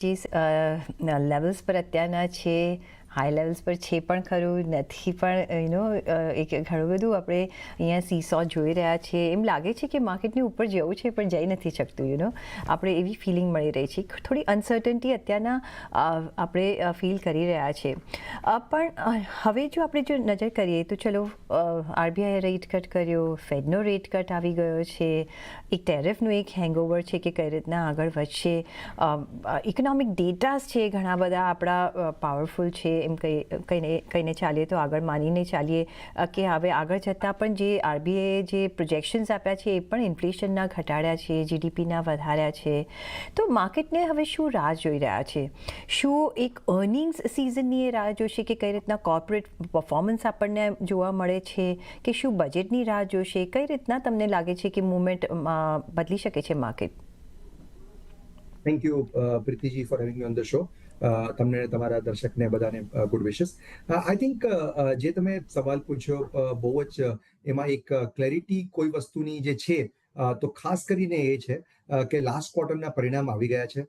જે લેવલ્સ પર અત્યારના છે. હાઈ લેવલ્સ પર છે પણ ખરું, નથી પણ યુનો એક ઘણું બધું આપણે અહીંયા સીસો જોઈ રહ્યા છીએ. એમ લાગે છે કે માર્કેટની ઉપર જવું છે, પણ જઈ નથી શકતું યુ આપણે એવી ફિલિંગ મળી રહી છે. થોડી અનસર્ટન્ટી અત્યારના આપણે ફીલ કરી રહ્યા છે. પણ હવે જો આપણે જો નજર કરીએ તો ચલો આરબીઆઈએ રેટ કટ કર્યો ફેડનો રેટ કટ આવી ગયો છે. એક ટેરિફનું એક હેંગઓવર છે કે કઈ રીતના આગળ વધશે. ઇકોનોમિક ડેટાસ છે ઘણા બધા આપણા પાવરફુલ છે. એમ કહીને કહીને ચાલીએ તો આગળ માનીને ચાલીએ કે હવે આગળ જતાં પણ જે આરબીઆઈએ જે પ્રોજેક્શન્સ આપ્યા છે એ પણ ઇન્ફ્લેશનના ઘટાડ્યા છે, જીડીપીના વધાર્યા છે. તો માર્કેટને હવે શું રાહ જોઈ રહ્યા છે? શું એક અર્નિંગ્સ સિઝનની એ રાહ જોશે કે કઈ રીતના કોર્પોરેટ પરફોર્મન્સ આપણને જોવા મળે છે? કે શું બજેટની રાહ જોશે? કઈ રીતના તમને લાગે છે કે મુવમેન્ટ બદલી શકે છે market thank you Preetiji for having on the show તમને તમારા દર્શકને બધાને ગુડ વિશેસ આઈ થિંક જે તમે સવાલ પૂછ્યો બહુ જ એમાં એક ક્લેરિટી કોઈ વસ્તુની જે છે તો ખાસ કરીને એ છે કે લાસ્ટ ક્વાર્ટરના પરિણામ આવી ગયા છે.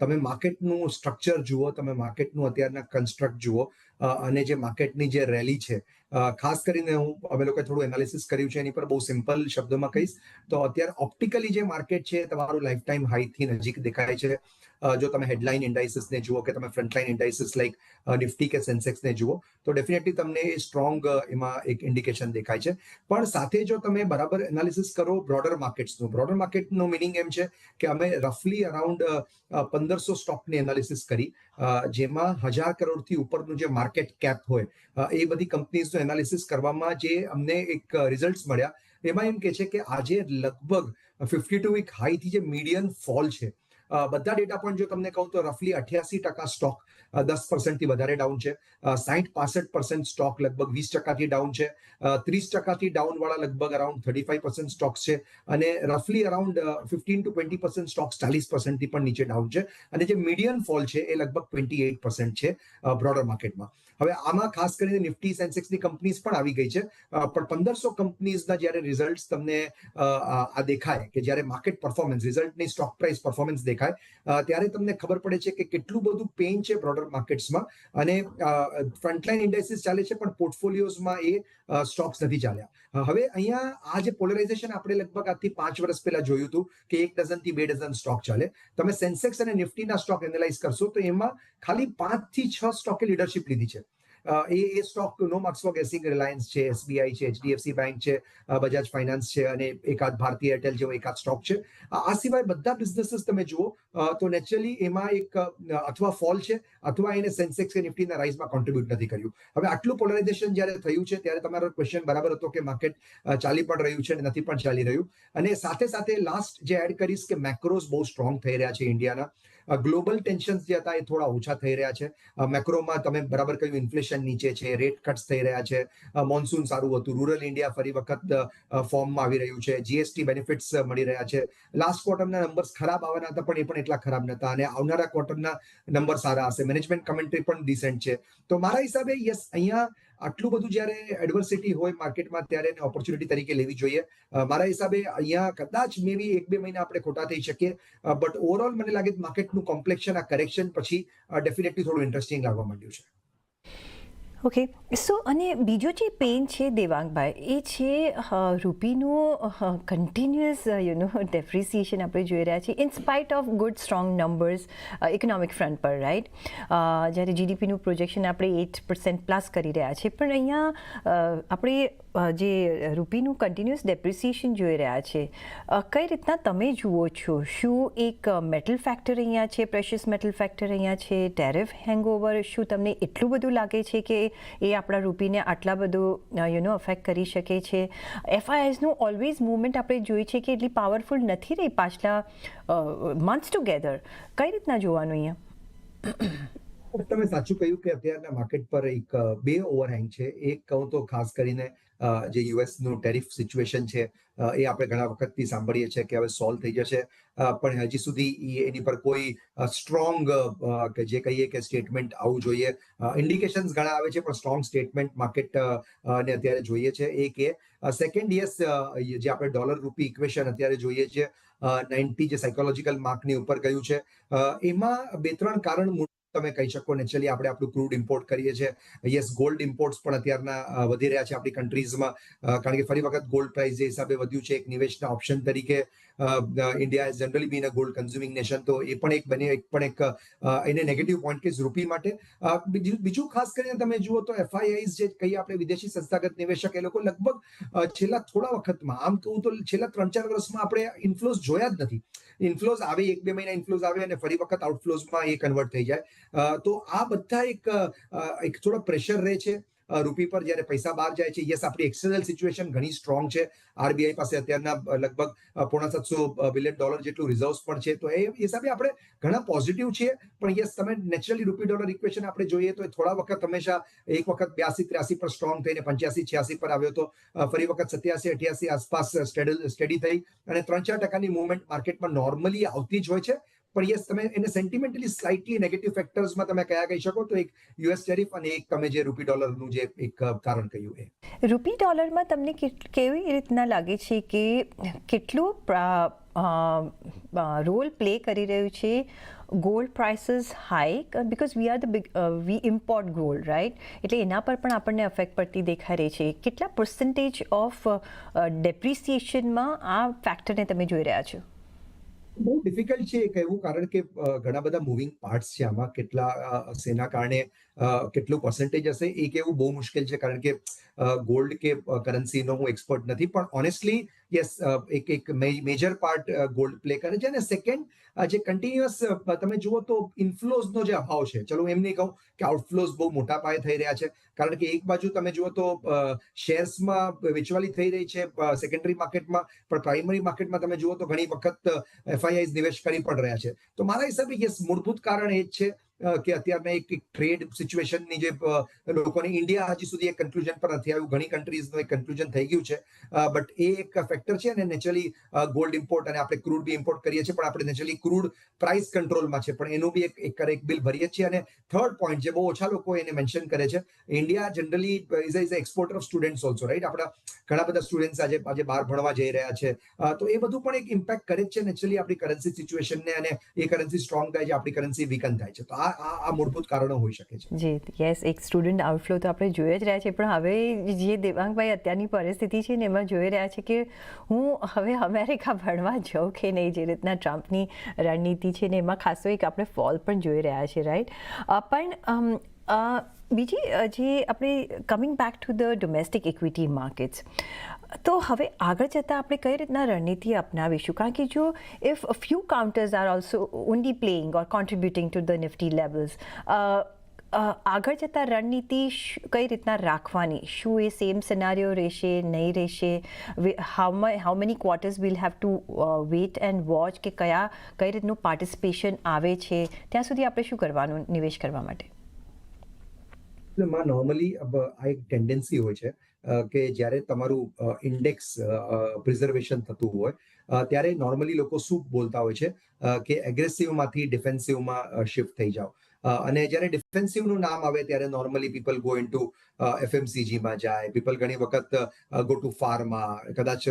તમે માર્કેટનું સ્ટ્રક્ચર જુઓ, તમે માર્કેટનું અત્યારના કન્સ્ટ્રક્ટ જુઓ અને જે માર્કેટની જે રેલી છે ખાસ કરીને હું અમે લોકોએ થોડું એનાલિસિસ કર્યું છે, એની પર બહુ સિમ્પલ શબ્દોમાં કહીશ. તો અત્યારે ઓપ્ટિકલી જે માર્કેટ છે, તમારું લાઈફ ટાઈમ હાઈથી નજીક દેખાય છે. જો તમે હેડલાઇન ઇન્ડાઇસિસને જુઓ કે તમે ફ્રન્ટલાઇન ઇન્ડાઇસિસ લાઈક નિફ્ટી કે સેન્સેક્સને જુઓ, તો ડેફિનેટલી તમને સ્ટ્રોંગ એમાં એક ઇન્ડિકેશન દેખાય છે. પણ સાથે જો તમે બરાબર એનાલિસિસ કરો બ્રોડર માર્કેટ્સનું બ્રોડર માર્કેટનું મિનિંગ એમ છે કે અમે રફલી અરાઉન્ડ પંદરસો સ્ટોકની એનાલિસિસ કરી. જેમાં હજાર કરોડથી ઉપરનું જે માર્કેટ કેપ હોય એ બધી કંપનીઝનું એનાલિસિસ કરવામાં જે અમને એક રિઝલ્ટ મળ્યા, એમાં એમ કે છે કે આજે લગભગ ફિફ્ટી ટુ વીક હાઈથી જે મીડિયન ફોલ છે બધા ડેટા પોઈન્ટ જો તમને કહું તો રફલી અઠ્યાસી ટકા સ્ટોક દસ પર્સન્ટથી વધારે ડાઉન છે. સાહીઠ પાસઠ પર્સન્ટ સ્ટોક લગભગ વીસ ટકાથી ડાઉન છે. ત્રીસ ટકાથી ડાઉનવાળા લગભગ around thirty five percent stocks છે. અને રફલી around fifteen to twenty percent stocks ચાલીસ પર્સન્ટથી પણ નીચે ડાઉન છે. અને જે મીડિયન ફોલ છે એ લગભગ ટ્વેન્ટી એઇટ પર્સન્ટ છે બ્રોડર માર્કેટમાં હવે આમાં ખાસ કરીને નિફ્ટી સેન્સેક્સની કંપનીઝ પણ આવી ગઈ છે. પણ પંદરસો કંપનીઝના જ્યારે રિઝલ્ટ તમને આ દેખાય કે જ્યારે માર્કેટ પરફોર્મન્સ રિઝલ્ટની સ્ટોક પ્રાઇસ પરફોર્મન્સ દેખાય ત્યારે તમને ખબર પડે છે કે કેટલું બધું પેઇન છે બ્રોડર માર્કેટ્સમાં અને ફ્રન્ટલાઈન ઇન્ડેસિસ ચાલે છે, પણ પોર્ટફોલિયોઝમાં એ સ્ટોક્સ નથી ચાલ્યા. હવે અહીંયા આ જે પોલરાઇઝેશન આપણે લગભગ આજથી પાંચ વર્ષ પહેલા જોયું હતું કે એક ડઝનથી બે ડઝન સ્ટોક ચાલે. તમે સેન્સેક્સ અને નિફ્ટીના સ્ટોક એનાલાઇઝ કરશો તો એમાં ખાલી પાંચથી છ સ્ટોકે લીડરશિપ લીધી છે. એ એ સ્ટોક નો માર્ક્સ ફોર ગેસિંગ રિલાયન્સ છે એસબીઆઈ છે એચડીએફસી બેંક છે બજાજ ફાઇનાન્સ છે અને એકાદ ભારતીય એરટેલ જેવો એકાદ સ્ટોક છે. આ સિવાય બધા બિઝનેસીસ તમે જુઓ તો નેચરલી એમાં એક અથવા ફોલ છે, અથવા એને સેન્સેક્સ કે નિફ્ટીના રાઇઝમાં કોન્ટ્રીબ્યુટ નથી કર્યું. હવે આટલું પોલરાઇઝેશન જ્યારે થયું છે, ત્યારે તમારો ક્વેશ્ચન બરાબર હતો કે માર્કેટ ચાલી પણ રહ્યું છે અને નથી પણ ચાલી રહ્યું. અને સાથે સાથે લાસ્ટ જે એડ કરીશ કે મેક્રોઝ બહુ સ્ટ્રોંગ થઈ રહ્યા છે ઇન્ડિયાના ગ્લોબલ ટેન્શન્સ જે હતા એ થોડા ઓછા થઈ રહ્યા છે. મેક્રોમાં તમે બરાબર કહ્યું ઇન્ફ્લેશન નીચે છે રેટ કટ્સ થઈ રહ્યા છે. મોન્સૂન સારું હતું. રૂરલ ઇન્ડિયા ફરી વખત ફોર્મમાં આવી રહ્યું છે. જીએસટી બેનિફિટ્સ મળી રહ્યા છે. લાસ્ટ ક્વાર્ટરના નંબર્સ ખરાબ આવવાના હતા, પણ એ પણ એટલા ખરાબ નતા અને આવનારા ક્વાર્ટરના નંબર સારા હશે. મેનેજમેન્ટ કમેન્ટ્રી પણ ડિસેન્ટ છે. તો મારા હિસાબે યસ અહીંયા આટલું બધું જ્યારે એડવર્સિટી હોય માર્કેટમાં ત્યારે એને ઓપોર્ચ્યુનિટી તરીકે લેવી જોઈએ. મારા હિસાબે અહીંયા કદાચ મેબી એક બે મહિના આપણે ખોટા થઈ શકીએ બટ ઓવરઓલ મને લાગે માર્કેટનું કોમ્પ્લેક્શન આ કરેક્શન પછી ડેફિનેટલી થોડું ઇન્ટરેસ્ટિંગ લાગવા માંડ્યું છે. ઓકે સો અને બીજો જે પેન છે દેવાંગભાઈ, એ છે રૂપીનું કન્ટિન્યુઅસ યુ નો ડેપ્રિસિએશન આપણે જોઈ રહ્યા છીએ in spite of good strong numbers economic front પર રાઈટ જ્યારે જીડીપીનું પ્રોજેક્શન આપણે એટ પર્સન્ટ પ્લસ કરી રહ્યા છીએ, પણ અહીંયા આપણે જે રૂપીનું કન્ટિન્યુઅસ ડેપ્રિસિએશન જોઈ રહ્યા છે કઈ રીતના તમે જુઓ છો? શું એક મેટલ ફેક્ટર અહીંયા છે પ્રેશિયસ મેટલ ફેક્ટર અહીંયા છે ટેરિફ હેંગઓવર શું તમને એટલું બધું લાગે છે કે એ આપણા રૂપીને આટલા બધું યુ નો અફેક્ટ કરી શકે છે? એફઆઈએસનું ઓલવેઝ મુવમેન્ટ આપણે જોઈ છે કે એટલી પાવરફુલ નથી રહી પાછલા મંથ્સ ટુગેધર કઈ રીતના જોવાનું અહીંયા? તમે સાચું કહ્યું કે અત્યારના માર્કેટ પર એક, બે ઓવરહેંગ છે. એક કહું તો ખાસ કરીને જે યુએસનું ટેરિફ સિચ્યુએશન છે એ આપણે ઘણા વખતથી સાંભળીએ છીએ કે હવે સોલ્વ થઈ જશે. પણ હજી સુધી એની પર કોઈ સ્ટ્રોંગ કે જે કહીએ કે સ્ટેટમેન્ટ આવવું જોઈએ. ઇન્ડિકેશન્સ ઘણા આવે છે, પણ સ્ટ્રોંગ સ્ટેટમેન્ટ માર્કેટ ને અત્યારે જોઈએ છે એ સેકન્ડ યસ જે આપણે ડોલર રૂપી ઇક્વેશન અત્યારે જોઈએ છે નાઇન્ટી જે સાયકોલોજીકલ માર્કની ઉપર ગયું છે. એમાં બે ત્રણ કારણ તમે કહી શકો નેચરલી આપણે આપણું ક્રૂડ ઇમ્પોર્ટ કરીએ છીએ. યસ ગોલ્ડ ઇમ્પોર્ટ્સ પણ અત્યારના વધી રહ્યા છે આપણી કન્ટ્રીઝમાં કારણ કે ફરી વખત ગોલ્ડ પ્રાઇસ જે હિસાબે વધ્યું છે, એક નિવેશના ઓપ્શન તરીકે India generally been a gold consuming nation તો એ પણ એક બને, એક પણ એક એને નેગેટિવ પોઈન્ટ કે રૂપી માટે. બીજું ખાસ કરીને તમે જુઓ તો એફઆઈઆઈ જે કહીએ આપણે વિદેશી સંસ્થાગત નિવેશક, એ લોકો લગભગ છેલ્લા થોડા વખતમાં, આમ કહું તો છેલ્લા ત્રણ ચાર વર્ષમાં આપણે ઇન્ફ્લોઝ જોયા જ નથી. ઇન્ફ્લોઝ આવે, એક બે મહિના ઇન્ફ્લોઝ આવે અને ફરી વખત આઉટફ્લોઝમાં એ કન્વર્ટ થઈ જાય. તો આ બધા એક એક થોડો પ્રેશર રહે છે. રૂપી પર જ્યારે પૈસા બહાર જાય છે, યસ, આપણી એક્સટર્નલ સિચ્યુએશન ઘણી સ્ટ્રોંગ છે. આરબીઆઈ પાસે અત્યારના લગભગ પોણા સાતસો બિલિયન ડોલર જેટલું રિઝર્વ્સ પણ છે. તો એ હિસાબે આપણે ઘણા પોઝિટિવ છીએ. પણ યસ, તમે નેચરલી રૂપી ડોલર ઇક્વેશન આપણે જોઈએ તો એ થોડા વખત હંમેશા એક વખત બ્યાસી, ત્ર્યાસી પર સ્ટ્રોંગ થઈને પંચ્યાસી, છ્યાસી પર આવ્યો તો ફરી વખત સત્યાસી, અઠ્યાસી આસપાસ સ્ટેડી થઈ. અને ત્રણ ચાર ટકાની મુવમેન્ટ માર્કેટમાં નોર્મલી આવતી જ હોય છે. પણ યસ, તમે એને સેન્ટિમેન્ટલી સ્લાઇટલી નેગેટિવ ફેક્ટર્સમાં તમે કયા કહી શકો? તો એક યુએસ ટેરિફ અને એક તમે જે રૂપી ડોલરનું જે એક કારણ કહ્યું એ. રૂપી ડોલરમાં તમને કેવી રીતના લાગે છે કે કેટલું રોલ પ્લે કરી રહ્યું છે? Gold prices high because we are the big we import gold right એટલે એના પર પણ આપણને અફેક્ટ પડતી દેખાઈ રહી છે. કેટલા પર્સન્ટેજ ઓફ ડેપ્રિસિએશનમાં આ ફેક્ટરને તમે જોઈ રહ્યા છો? બહુ ડિફિકલ્ટ છે કહેવું કારણ કે ઘણા બધા મૂવિંગ પાર્ટ્સ છે આમાં. કેટલા સેના કારણે કેટલું પર્સન્ટેજ હશે, એ કહેવું બહુ મુશ્કેલ છે, કારણ કે ગોલ્ડ કે કરન્સીનો હું એક્સપર્ટ નથી, પણ ઓનેસ્ટલી યસ એક એક મેજર પાર્ટ ગોલ્ડ પ્લે કરે છે. અને સેકન્ડ જે કન્ટિન્યુઅસ તમે જુઓ તો ઇન્ફ્લોઝનો જે અભાવ છે, ચલો એમ નહીં કહું કે આઉટફ્લોઝ બહુ મોટા પાયે થઈ રહ્યા છે, કારણ કે એક બાજુ તમે જુઓ તો શેર્સમાં વેચવાલી થઈ રહી છે સેકન્ડરી માર્કેટમાં પણ પ્રાઇમરી માર્કેટમાં તમે જુઓ તો ઘણી વખત એફઆઈઆઈ નિવેશ કરી પણ રહ્યા છે. તો મારા હિસાબે યસ મૂળભૂત કારણ એ જ છે કે અત્યારના એક ટ્રેડ સિચ્યુએશનની જે લોકોને ઇન્ડિયા હજી સુધી એક કન્ક્લુઝન પર નથી આવ્યું. ઘણી કન્ટ્રીઝનું એક કન્ક્લુઝન થઈ ગયું છે. બટ એ એક ફેક્ટર છે અને નેચરલી ગોલ્ડ ઇમ્પોર્ટ અને આપણે ક્રૂડ બી ઇમ્પોર્ટ કરીએ છીએ, પણ આપણે નેચરલી ક્રૂડ પ્રાઇસ કંટ્રોલમાં છે. પણ એનું બી એક એક એક બિલ ભરીએ છીએ. અને થર્ડ પોઈન્ટ જે બહુ ઓછા લોકો એને મેન્શન કરે છે India generally is is exporter of students also right આપણા ઘણા બધા સ્ટુડન્ટ્સ આજે આજે બહાર ભણવા જઈ રહ્યા છે. તો એ બધું પણ એક ઇમ્પેક્ટ કરે છે નેચરલી આપણી કરન્સી સિચ્યુએશનને અને એ કરન્સી સ્ટ્રોંગ થાય છે, આપણી કરન્સી વીકન થાય છે. તો આ આ મૂળભૂત કારણો હોઈ શકે છે. જી યસ એક સ્ટુડન્ટ આઉટફ્લો તો આપણે જોઈ જ રહ્યા છીએ, પણ હવે જે દેવાંગભાઈ અત્યારની પરિસ્થિતિ છે ને, એમાં જોઈ રહ્યા છે કે હું હવે અમેરિકા ભણવા જાઉં કે નહીં, જે રીતના ટ્રમ્પની રણનીતિ છે ને, એમાં ખાસો એક આપણે ફોલ પણ જોઈ રહ્યા છીએ રાઈટ પણ બીજી જે આપણે coming back to the domestic equity markets તો હવે આગળ જતાં આપણે કઈ રીતના રણનીતિ અપનાવીશું? કારણ કે જો if few counters are also only playing or contributing to the Nifty levels આગળ જતાં રણનીતિ કઈ રીતના રાખવાની? શું એ સેમ સિનારીઓ રહેશે? નહીં રહેશે? How how many quarters will have to wait and watch કે કયા, કઈ રીતનું પાર્ટિસિપેશન આવે છે? ત્યાં સુધી આપણે શું કરવાનું, નિવેશ કરવા માટે? માં નોર્મલી આ એક ટેન્ડન્સી હોય છે કે જ્યારે તમારું ઇન્ડેક્સ પ્રિઝર્વેશન થતું હોય ત્યારે નોર્મલી લોકો શું બોલતા હોય છે કે એગ્રેસિવમાંથી ડિફેન્સિવમાં શિફ્ટ થઈ જાઓ. અને જ્યારે ડિફેન્સિવનું નામ આવે ત્યારે normally people go into એફએમસીજીમાં જાય પીપલ ઘણી વખત ગો ટુ ફાર્મા કદાચ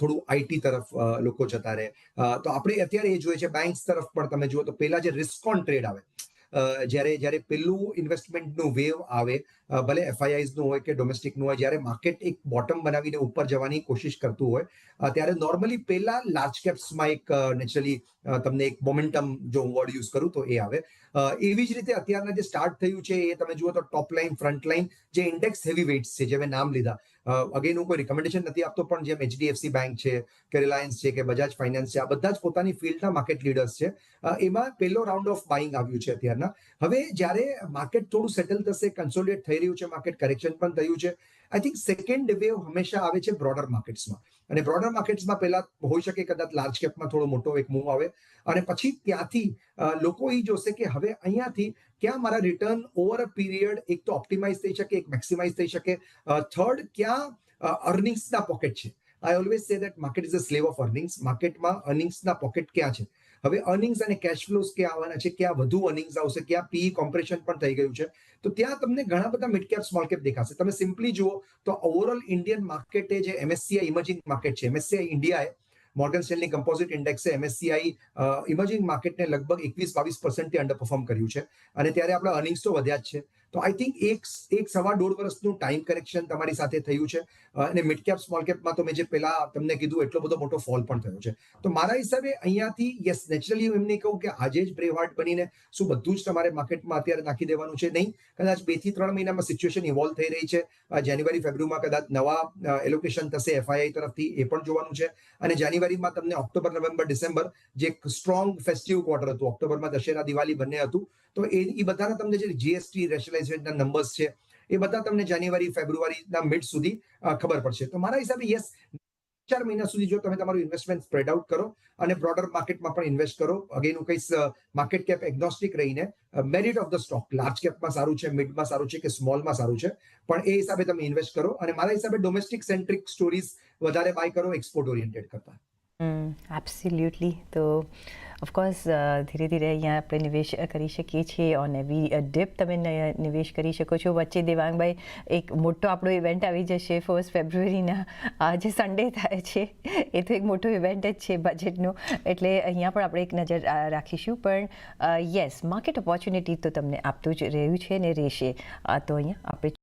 થોડું આઈટી તરફ લોકો જતા રહે. તો આપણે અત્યારે એ જોઈએ છે બેંક્સ તરફ પણ તમે જુઓ તો પહેલા જે રિસ્ક ટ્રેડ આવે જ્યારે જ્યારે પેલું ઇન્વેસ્ટમેન્ટનું વેવ આવે ભલે એફઆઈઆઈઝનું હોય કે ડોમેસ્ટિકનું હોય, જ્યારે માર્કેટ એક બોટમ બનાવીને ઉપર જવાની કોશિશ કરતું હોય ત્યારે નોર્મલી પહેલા લાર્જ કેપ્સમાં એક નેચરલી તમને એક મોમેન્ટમ જો હું વર્ડ યુઝ કરું તો એ આવે. એવી જ રીતે અત્યારના જે સ્ટાર્ટ થયું છે, એ તમે જુઓ તો ટોપ લાઇન ફ્રન્ટ લાઇન જે ઇન્ડેક્સ હેવી વેઇટ્સ છે, જે મેં નામ લીધા અગેન હું કોઈ રિકમેન્ડેશન નથી આપતો, પણ જેમ એચડીએફસી બેંક છે, કે રિલાયન્સ છે, કે બજાજ ફાઇનાન્સ છે, આ બધા જ પોતાની ફિલ્ડના માર્કેટ લીડર્સ છે. એમાં પહેલો રાઉન્ડ ઓફ બાઇંગ આવ્યું છે અત્યારના. હવે જ્યારે માર્કેટ થોડું સેટલ થશે કન્સોલિડેટ થઈ રહ્યું છે માર્કેટ કરેક્શન પણ થયું છે આઈ થિંક સેકન્ડ વેવ હંમેશા આવે છે બ્રોડર માર્કેટ્સમાં અને બ્રોડર માર્કેટ્સમાં પહેલા હોઈ શકે કદાચ લાર્જ કેપમાં થોડો મોટો એક મૂવ આવે. અને પછી ત્યાંથી લોકો એ જોશે કે હવે અહીંયાથી ક્યાં મારા રિટર્ન ઓવર અ પીરિયડ એક તો ઓપ્ટિમાઇઝ થઈ શકે, એક મેક્સિમાઇઝ થઈ શકે. થર્ડ ક્યાં અર્નિંગ્સના પોકેટ છે. I always say that market is a slave of earnings માર્કેટમાં અર્નિંગ્સના પોકેટ ક્યાં છે? હવે અર્નિંગ્સ અને કેશ ફ્લોઝ ક્યાં આવવાના છે, ક્યાં વધુ અર્નિંગ્સ આવશે, ક્યાં પી કોમ્પ્રેશન પણ થઈ ગયું છે. તો ત્યાં તમને ઘણા બધા મિડ કેપ સ્મોલ કેપ દેખાશે. તમે સિમ્પલી જુઓ તો ઓવરઓલ ઇન્ડિયન માર્કેટે જે એમએસસીઆઈ ઇમર્જિંગ માર્કેટ છે એમએસસીઆઈ ઇન્ડિયાએ મોર્ગન સ્ટેલની કમ્પોઝિટ ઇન્ડેક્સે એમએસસીઆઈ ઇમર્જિંગ માર્કેટને લગભગ એકવીસ બાવીસ પર્સન્ટથી અંડર પરફોર્મ કર્યું છે. અને ત્યારે આપણા અર્નિંગ્સ તો વધ્યા જ છે. તો આઈ થિંક એક એક સવા દોઢ વર્ષનું ટાઈમ કરેક્શન તમારી સાથે થયું છે. અને મિડ કેપ સ્મોલ કેપમાં તો મેં જે પહેલા તમને કીધું, એટલો બધો મોટો ફોલ પણ થયો છે. તો મારા હિસાબે અહીંયાથી યસ નેચરલી હું એમને કહું કે આજે જ બ્રેવ બનીને શું બધું જ તમારે માર્કેટમાં અત્યારે નાખી દેવાનું છે? નહીં. કદાચ બેથી ત્રણ મહિનામાં સિચ્યુએશન ઇવોલ્વ થઈ રહી છે. જાન્યુઆરી ફેબ્રુઆરીમાં કદાચ નવા એલોકેશન થશે એફઆઈઆઈ તરફથી, એ પણ જોવાનું છે. અને જાન્યુઆરીમાં તમને ઓક્ટોબર નવેમ્બર ડિસેમ્બર જે સ્ટ્રોંગ ફેસ્ટિવ ક્વાર્ટર હતું ઓક્ટોબરમાં દશેરા, દિવાળી બંને હતું તો એ એ બધાના તમને જે જીએસટી રેશનલાઇઝેશનના નંબર્સ છે, એ બધા તમને જાન્યુઆરી ફેબ્રુઆરીના મિડ સુધી ખબર પડશે. તો મારા હિસાબે યસ ચાર મહિના સુધી જો તમે તમારું ઇન્વેસ્ટમેન્ટ સ્પ્રેડ આઉટ કરો અને બ્રોડર માર્કેટમાં પણ ઇન્વેસ્ટ કરો અગેન હું કહીશ માર્કેટ કેપ એગ્નોસ્ટિક રહીને merit of the stock large કેપમાં સારું છે મિડમાં સારું છે કે સ્મોલમાં સારું છે, પણ એ હિસાબે તમે ઇન્વેસ્ટ કરો અને મારા હિસાબે ડોમેસ્ટિક સેન્ટ્રિક સ્ટોરીઝ વધારે બાય કરો એક્સપોર્ટ ઓરિએન્ટેડ કરતા. એબ્સોલ્યુટલી તો ઓફકોર્સ ધીરે ધીરે અહીંયા આપણે નિવેશ કરી શકીએ છીએ ઓન એવી ડિપ તમે નિવેશ કરી શકો છો વચ્ચે દેવાંગભાઈ એક મોટો આપણો ઇવેન્ટ આવી જશે ફર્સ્ટ ફેબ્રુઆરીના આજે સન્ડે થાય છે એ તો એક મોટો ઇવેન્ટ જ છે બજેટનો એટલે અહીંયા પણ આપણે એક નજર રાખીશું પણ યસ માર્કેટ ઓપોર્ચ્યુનિટી તો તમને આપતું જ રહ્યું છે ને રહેશે તો અહીંયા આપણે